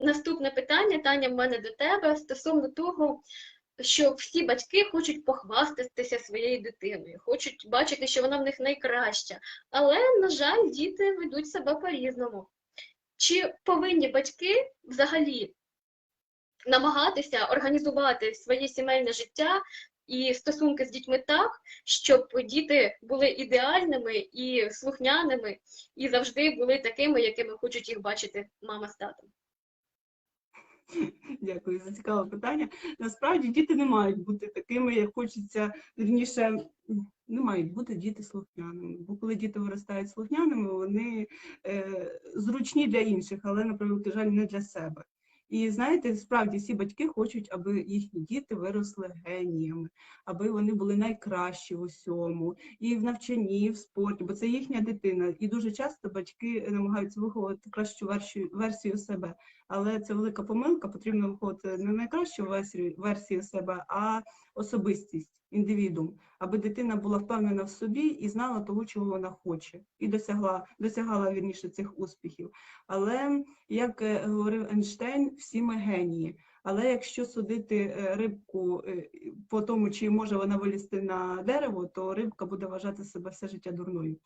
наступне питання, Таня, в мене до тебе стосовно того, що всі батьки хочуть похвастатися своєю дитиною, хочуть бачити, що вона в них найкраща. Але, на жаль, діти ведуть себе по-різному. Чи повинні батьки взагалі намагатися організувати своє сімейне життя і стосунки з дітьми так, щоб діти були ідеальними і слухняними, і завжди були такими, якими хочуть їх бачити мама з татом? Дякую за цікаве питання. Насправді діти не мають бути такими, як хочеться, вірніше, не мають бути діти слухняними. Бо коли діти виростають слухняними, вони е, зручні для інших, але, на жаль, не для себе. І знаєте, справді всі батьки хочуть, аби їхні діти виросли геніями, аби вони були найкращі в усьому, і в навчанні, і в спорті, бо це їхня дитина. І дуже часто батьки намагаються виховувати кращу версію, себе. Але це велика помилка, потрібно виходити не найкращу версію себе, а особистість, індивідум, аби дитина була впевнена в собі і знала того, чого вона хоче, і досягла, досягала вірніше цих успіхів. Але, як е, говорив Ейнштейн, всі ми генії. Але якщо судити е, рибку е, по тому, чи може вона вилізти на дерево, то рибка буде вважати себе все життя дурною.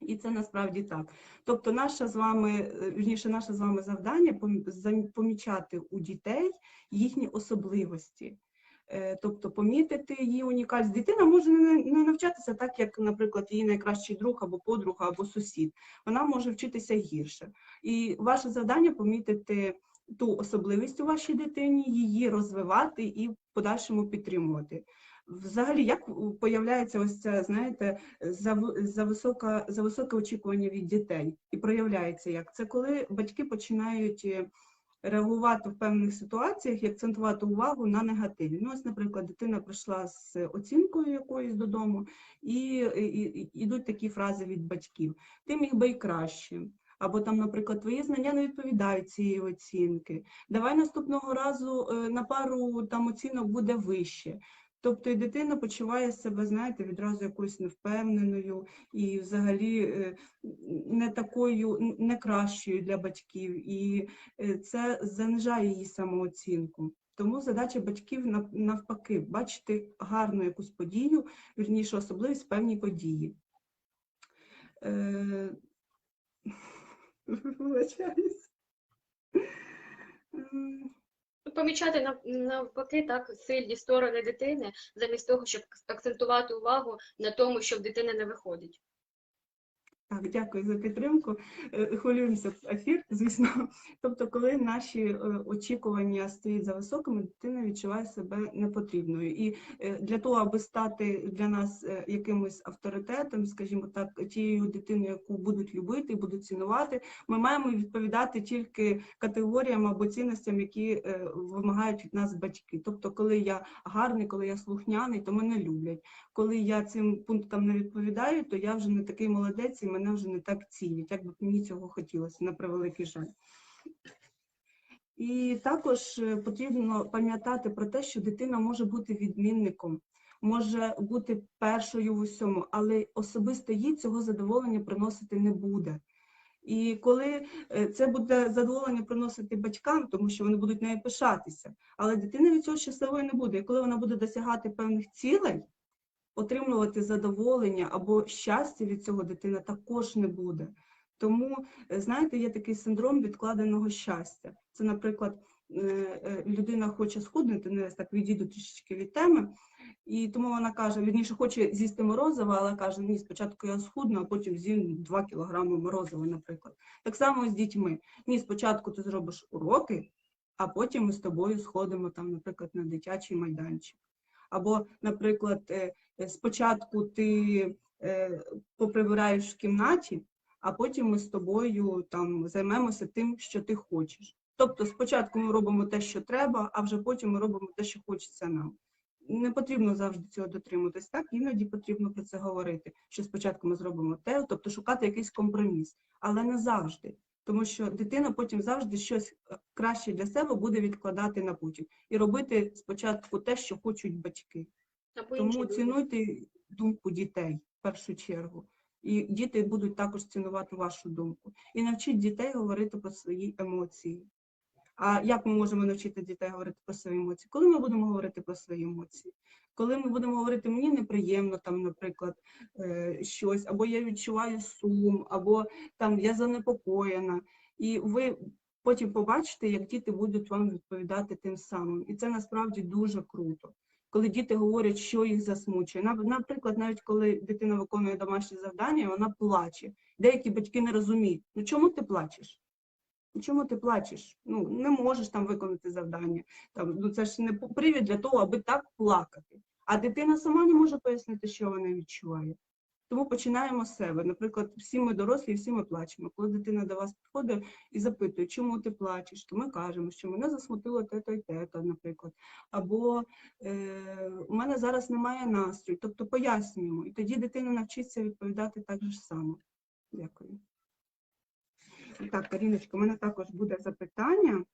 І це насправді так. Тобто, наша з вами, вірніше, наше з вами завдання помічати у дітей їхні особливості. Е, Тобто помітити її унікальність. Дитина може не навчатися так, як, наприклад, її найкращий друг або подруга, або сусід. Вона може вчитися гірше. І ваше завдання помітити ту особливість у вашій дитині, її розвивати і в подальшому підтримувати. Взагалі, як появляється ось це, знаєте, зави- зависока, зависоке очікування від дітей і проявляється як? Це коли батьки починають е, реагувати в певних ситуаціях і акцентувати увагу на негативі. Ну, ось, наприклад, дитина прийшла з оцінкою якоюсь додому, і, і, і йдуть такі фрази від батьків: ти міг би і краще. Або там, наприклад, твої знання не відповідають цієї оцінки. Давай наступного разу е, на пару там оцінок буде вище. Тобто і дитина почуває себе, знаєте, відразу якоюсь невпевненою і взагалі е, не такою, не кращою для батьків, і е, це занижає її самооцінку. Тому задача батьків навпаки бачити гарну якусь подію, вірніше особливість в певній події. Е, Вибачаюсь. Помічати нав- навпаки так сильні сторони дитини, замість того, щоб акцентувати увагу на тому, що в дитини не виходить. Так, дякую за підтримку. Е, Хвилюємося ефір, звісно. Тобто, коли наші е, очікування стоять за високими, дитина відчуває себе непотрібною. І е, для того, аби стати для нас якимось авторитетом, скажімо так, тією дитиною, яку будуть любити будуть цінувати, ми маємо відповідати тільки категоріям або цінностям, які вимагають від нас батьки. Тобто, коли я гарний, коли я слухняний, то мене люблять. Коли я цим пунктам не відповідаю, то я вже не такий молодець і мене вже не так цінять, як би мені цього хотілося, на превеликий жаль. І також е, потрібно пам'ятати про те, що дитина може бути відмінником, може бути першою в усьому, але особисто їй цього задоволення приносити не буде. І коли е, це буде задоволення приносити батькам, тому що вони будуть нею пишатися, але дитина від цього щасливою не буде. І коли вона буде досягати певних цілей, отримувати задоволення або щастя від цього дитина також не буде. Тому, е, знаєте, є такий синдром відкладеного щастя. Це, наприклад, е, е, людина хоче схуднути, не так відійду трішечки від теми, і тому вона каже, вірніше, хоче з'їсти морозиво, але каже, ні, спочатку я схудну, а потім з'їм 2 кілограми морозива, наприклад. Так само з дітьми. Ні, спочатку ти зробиш уроки, а потім ми з тобою сходимо там, наприклад, на дитячий майданчик. Або, наприклад, е, е, спочатку ти е, поприбираєш в кімнаті, а потім ми з тобою там займемося тим, що ти хочеш. Тобто спочатку ми робимо те, що треба, а вже потім ми робимо те, що хочеться нам. Не потрібно завжди цього дотримуватись. Так, іноді потрібно про це говорити, що спочатку ми зробимо те, тобто шукати якийсь компроміс, але не завжди. Тому що дитина потім завжди щось е, краще для себе буде відкладати на потім і робити спочатку те, що хочуть батьки. Тому цінуйте думку дітей в першу чергу. І діти будуть також цінувати вашу думку. І навчіть дітей говорити про свої емоції. А як ми можемо навчити дітей говорити про свої емоції? Коли ми будемо говорити про свої емоції? Коли ми будемо говорити, мені неприємно там, наприклад, е, щось, або я відчуваю сум, або там я занепокоєна, і ви потім побачите, як діти будуть вам відповідати тим самим. І це насправді дуже круто. Коли діти говорять, що їх засмучує. Наприклад, навіть коли дитина виконує домашнє завдання, вона плаче. Деякі батьки не розуміють, ну чому ти плачеш? Ну чому ти плачеш? Ну не можеш там виконати завдання. Там, ну це ж не привід для того, аби так плакати. А дитина сама не може пояснити, що вона відчуває. Тому починаємо з себе. Наприклад, всі ми дорослі, і всі ми плачемо. Коли дитина до вас підходить і запитує, чому ти плачеш, то ми кажемо, що мене засмутило те-то і те-то, наприклад. Або е, у мене зараз немає настрою. Тобто пояснюємо. І тоді дитина навчиться відповідати так же само. Дякую. Так, Каріночка, у мене також буде запитання. Е,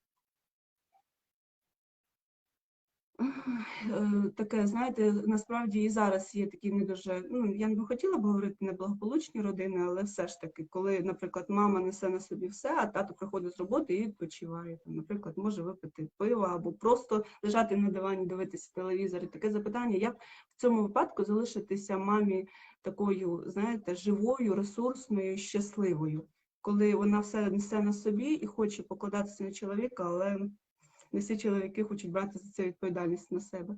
Таке, знаєте, насправді і зараз є такі не дуже, ну, я не хотіла б говорити неблагополучні родини, але все ж таки, коли, наприклад, мама несе на собі все, а тато приходить з роботи і відпочиває. Там, наприклад, може випити пиво або просто лежати на дивані, дивитися телевізор. І таке запитання, як в цьому випадку залишитися мамі такою, знаєте, живою, ресурсною, щасливою, коли вона все несе на собі і хоче покладатися на чоловіка, але не всі чоловіки хочуть брати за це відповідальність на себе.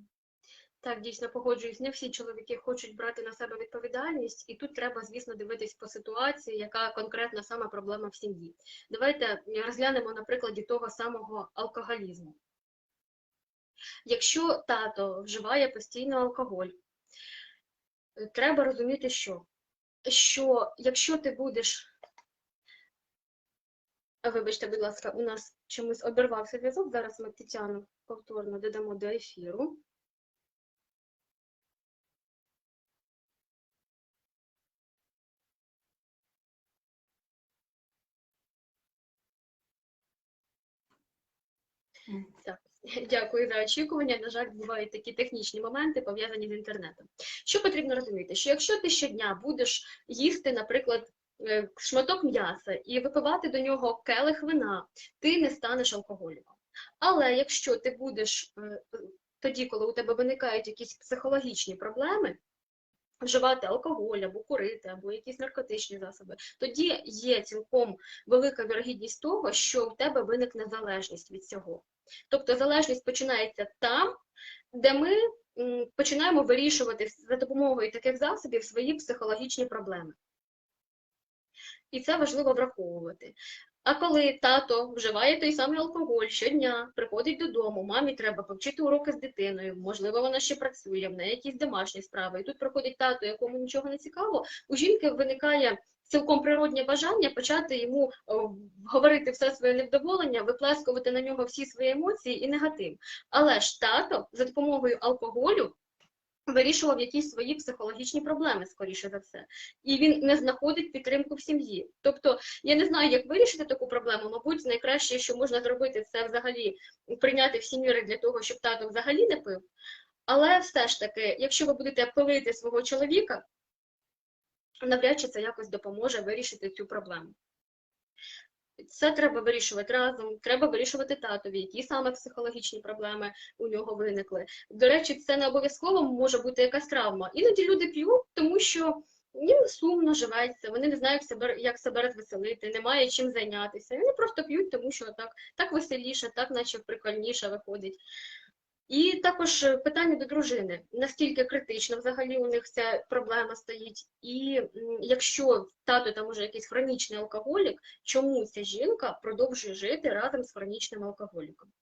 Так, дійсно погоджуюсь. Не всі чоловіки хочуть брати на себе відповідальність, і тут треба, звісно, дивитись по ситуації, яка конкретна саме проблема в сім'ї. Давайте розглянемо на прикладі того самого алкоголізму. Якщо тато вживає постійно алкоголь, е, треба розуміти, що, що якщо ти будеш. Вибачте, будь ласка, у нас чомусь обірвався зв'язок. Зараз ми Тетяну повторно додамо до ефіру. Так, дякую за очікування. На жаль, бувають такі технічні моменти, пов'язані з інтернетом. Що потрібно розуміти? Що якщо ти щодня будеш їсти, наприклад, шматок м'яса і випивати до нього келих вина, ти не станеш алкоголіком. Але якщо ти будеш е, тоді, коли у тебе виникають якісь психологічні проблеми, вживати алкоголь або курити, або якісь наркотичні засоби, тоді є цілком велика вірогідність того, що в тебе виникне залежність від цього. Тобто залежність починається там, де ми починаємо вирішувати за допомогою таких засобів свої психологічні проблеми. І це важливо враховувати. А коли тато вживає той самий алкоголь щодня, приходить додому, мамі треба повчити уроки з дитиною, можливо, вона ще працює, в неї якісь домашні справи. І тут приходить тато, якому нічого не цікаво, у жінки виникає цілком природнє бажання почати йому говорити все своє невдоволення, виплескувати на нього всі свої емоції і негатив. Але ж тато за допомогою алкоголю вирішував якісь свої психологічні проблеми, скоріше за все, і він не знаходить підтримку в сім'ї. Тобто, я не знаю, як вирішити таку проблему. Мабуть, найкраще, що можна зробити, це взагалі прийняти всі міри для того, щоб тато взагалі не пив. Але все ж таки, якщо ви будете пилити свого чоловіка, навряд чи це якось допоможе вирішити цю проблему. Це треба вирішувати разом, треба вирішувати татові, які саме психологічні проблеми у нього виникли. До речі, це не обов'язково може бути якась травма. Іноді люди п'ють, тому що їм сумно живеться, вони не знають себе, як себе розвеселити, немає чим зайнятися. Вони просто п'ють, тому що так, так веселіше, так наче прикольніше виходить. І також е, питання до дружини: наскільки критично взагалі у них ця проблема стоїть, і якщо тато там уже якийсь хронічний алкоголік, чому ця жінка продовжує жити разом з хронічним алкоголіком?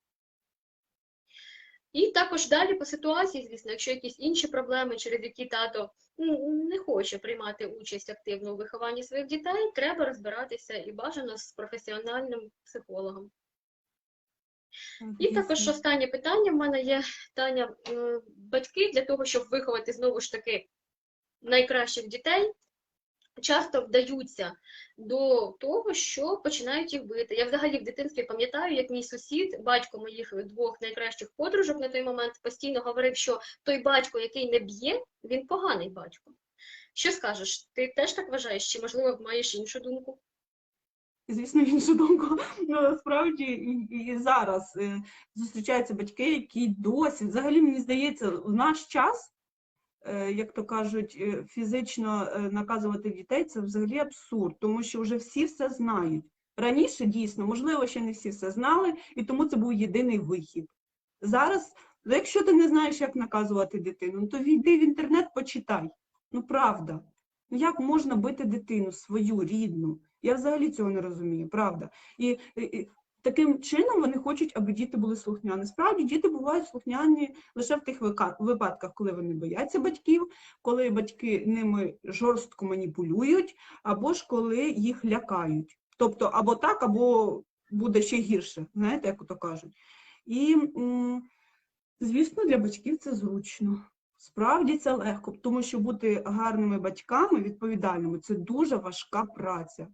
І також далі по ситуації, звісно, якщо якісь інші проблеми, через які тато ну, не хоче приймати участь активно у вихованні своїх дітей, треба розбиратися і бажано з професіональним психологом. І також останнє питання в мене є, Таня, Е, батьки для того, щоб виховати знову ж таки найкращих дітей, часто вдаються до того, що починають їх бити. Я взагалі в дитинстві пам'ятаю, як мій сусід, батько моїх двох найкращих подружок на той момент, постійно говорив, що той батько, який не б'є, він поганий батько. Що скажеш? Ти теж так вважаєш, чи можливо маєш іншу думку? Звісно, іншу думку. Ну, насправді і, і зараз е, зустрічаються батьки, які досі, взагалі, мені здається, в наш час, е, як то кажуть, е, фізично наказувати дітей це взагалі абсурд, тому що вже всі все знають. Раніше дійсно, можливо, ще не всі все знали, і тому це був єдиний вихід. Зараз, ну, якщо ти не знаєш, як наказувати дитину, ну, то війди в інтернет, почитай. Ну, правда. Ну, як можна бити дитину свою рідну? Я взагалі цього не розумію, правда. І, і, таким чином вони хочуть, аби діти були слухняні. Справді, діти бувають слухняні лише в тих випадках, коли вони бояться батьків, коли батьки ними жорстко маніпулюють, або ж коли їх лякають. Тобто або так, або буде ще гірше, знаєте, як то кажуть. І, звісно, для батьків це зручно. Справді це легко, тому що бути гарними батьками, відповідальними, це дуже важка праця.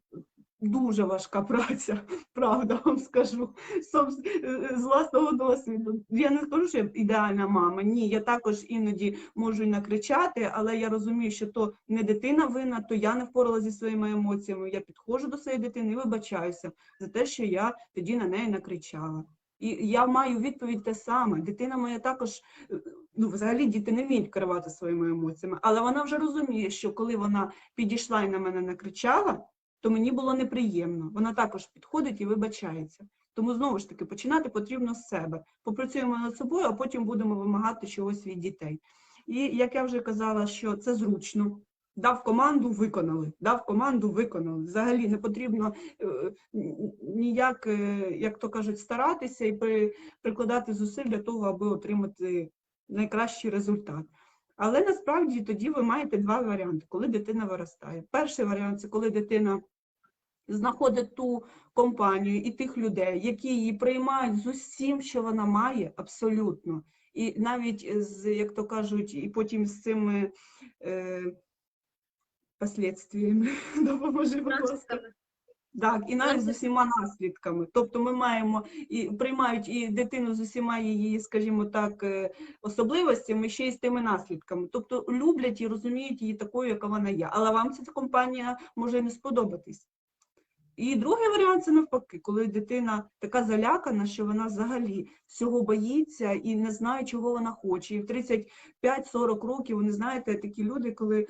Дуже важка праця, правда вам скажу. З- власного досвіду. Я не скажу, що я ідеальна мама. Ні, я також іноді можу й накричати, але я розумію, що то не дитина винна, то я не впоралася зі своїми емоціями. Я підходжу до своєї дитини і вибачаюся за те, що я тоді на неї накричала. І я маю відповідь те саме. Дитина моя також е, ну, взагалі діти не вміють керувати своїми емоціями, але вона вже розуміє, що коли вона підійшла і на мене накричала, то мені було неприємно. Вона також підходить і вибачається. Тому знову ж таки починати потрібно з себе. Попрацюємо над собою, а потім будемо вимагати чогось від дітей. І як я вже казала, що це зручно. Дав команду, виконали. Дав команду, виконали. Взагалі не потрібно е, ніяк, е, як то кажуть, старатися і при- прикладати зусиль для того, аби отримати найкращий результат. Але насправді тоді ви маєте два варіанти, коли дитина виростає. Перший варіант це коли дитина знаходить ту компанію і тих людей, які її приймають з усім, що вона має, абсолютно. І навіть з, як то кажуть, і потім з цими е, последствиями, допоможи, будь ласка. Так, і навіть з усіма наслідками. Тобто ми маємо і приймають і дитину з усіма її, скажімо так, е, особливостями, ще й з тими наслідками. Тобто люблять і розуміють її такою, яка вона є. Але вам ця компанія може не сподобатись. І другий варіант це навпаки, коли дитина така залякана, що вона взагалі всього боїться і не знає, чого вона хоче. І в 35-40 років, ви не знаєте, такі люди, коли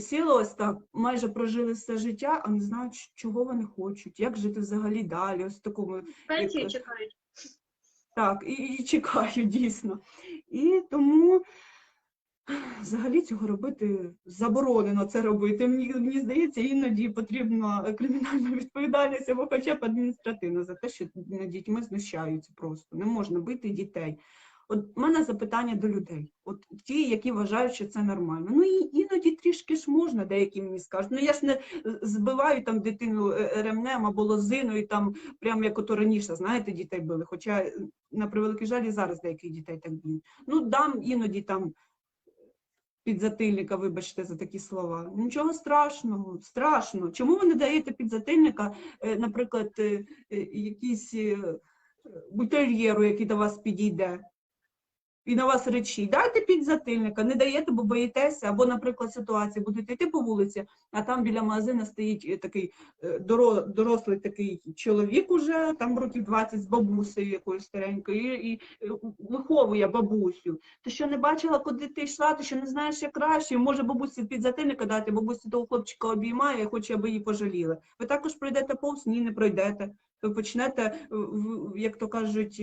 сіли ось так, майже прожили все життя, а не знають, чого вони хочуть, як жити взагалі далі. Ось такому Пенсію Як- чекають. так, і, і чекаю дійсно. І тому взагалі цього робити заборонено це робити. Мені, мені здається, іноді потрібна кримінальна відповідальність або хоча б адміністративна за те, що над дітьми знущаються просто. Не можна бити дітей. От в мене запитання до людей, от ті, які вважають, що це нормально. Ну іноді трішки ж можна, деякі мені скажуть. Ну я ж не збиваю там дитину ремнем або лозиною, там прямо як ото раніше, знаєте, дітей били. Хоча на превеликий жаль, і зараз деяких дітей так б'ють. Ну дам іноді там підзатильника, вибачте за такі слова. Нічого страшного, страшно. Чому ви не даєте підзатильника, е, наприклад, е, е, е, бультер'єру, який до вас підійде? І на вас речить, дайте підзатильника, не даєте, бо боїтеся, або, наприклад, ситуація, будете йти по вулиці, а там біля магазина стоїть е, такий е, дорослий такий чоловік уже, там років 20 з бабусею якоюсь старенькою, і, і е, виховує бабусю. Ти що не бачила, куди ти йшла, ти що не знаєш, як краще, може бабусі підзатильника дати, бабуся того хлопчика обіймає, хоче, аби її пожаліли. Ви також пройдете повз, ні, не пройдете. Ви почнете, як то кажуть,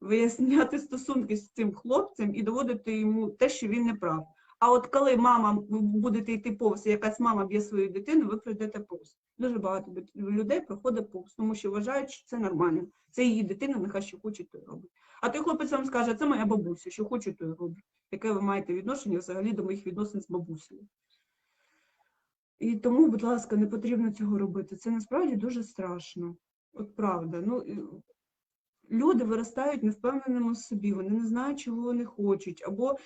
виясняти стосунки з цим хлопцем і доводити йому те, що він не прав. А от коли мама ви будете йти повз, якась мама б'є свою дитину, ви пройдете повз. Дуже багато людей проходить повз, тому що вважають, що це нормально. Це її дитина, нехай що хоче, то й робить. А той хлопець вам скаже, це моя бабуся, що хочу, то й роблю. Яке ви маєте відношення взагалі до моїх відносин з бабусею? І тому, будь ласка, не потрібно цього робити. Це насправді дуже страшно. От правда. Ну, люди виростають невпевненими собі, вони не знають, чого вони хочуть, або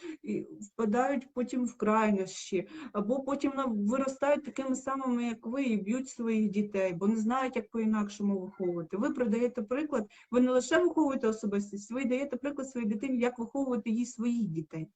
впадають потім в крайнощі, або потім виростають такими самими, як ви, і б'ють своїх дітей, бо не знають, як по-інакшому виховувати. Ви продаєте приклад, ви не лише виховуєте особистість, ви даєте приклад своїй дитині, як виховувати їй своїх дітей.